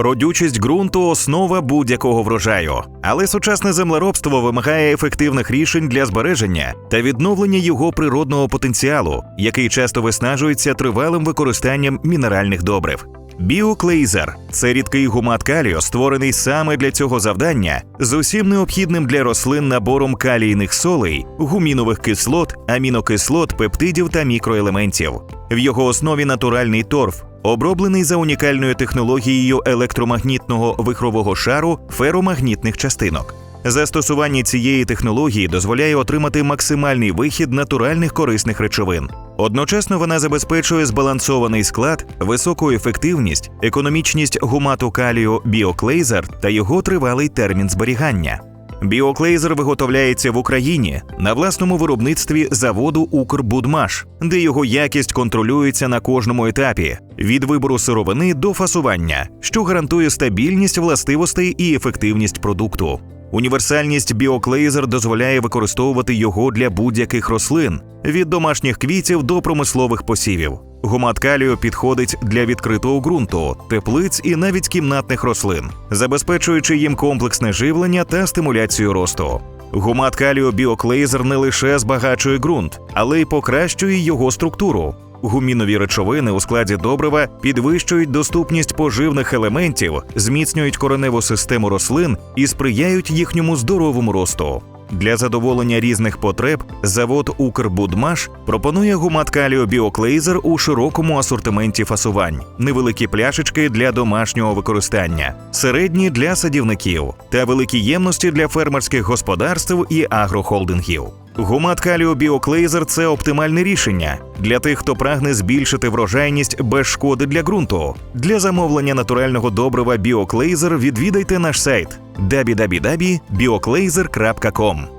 Родючість ґрунту основа будь-якого врожаю, але сучасне землеробство вимагає ефективних рішень для збереження та відновлення його природного потенціалу, який часто виснажується тривалим використанням мінеральних добрив. Біоклейзер це рідкий гумат калію, створений саме для цього завдання, з усім необхідним для рослин набором калійних солей, гумінових кислот, амінокислот, пептидів та мікроелементів. В його основі натуральний торф, оброблений за унікальною технологією електромагнітного вихрового шару феромагнітних частинок. Застосування цієї технології дозволяє отримати максимальний вихід натуральних корисних речовин. Одночасно вона забезпечує збалансований склад, високу ефективність, економічність гумату калію біоклейзер та його тривалий термін зберігання. Біоклейзер виготовляється в Україні на власному виробництві заводу Укрбудмаш, де його якість контролюється на кожному етапі від вибору сировини до фасування, що гарантує стабільність властивостей і ефективність продукту. Універсальність біоклейзер дозволяє використовувати його для будь-яких рослин від домашніх квітів до промислових посівів. Гумат калію підходить для відкритого ґрунту, теплиць і навіть кімнатних рослин, забезпечуючи їм комплексне живлення та стимуляцію росту. Гумат калію біоклейзер не лише збагачує ґрунт, але й покращує його структуру. Гумінові речовини у складі добрива підвищують доступність поживних елементів, зміцнюють кореневу систему рослин і сприяють їхньому здоровому росту. Для задоволення різних потреб завод Укрбудмаш пропонує гумат калію біоклейзер у широкому асортименті фасувань, невеликі пляшечки для домашнього використання, середні для садівників та великі ємності для фермерських господарств і агрохолдингів. Гумат каліо біоклейзер це оптимальне рішення для тих, хто прагне збільшити врожайність без шкоди для ґрунту. Для замовлення натурального добрива біоклейзер відвідайте наш сайт www.bioclaser.com.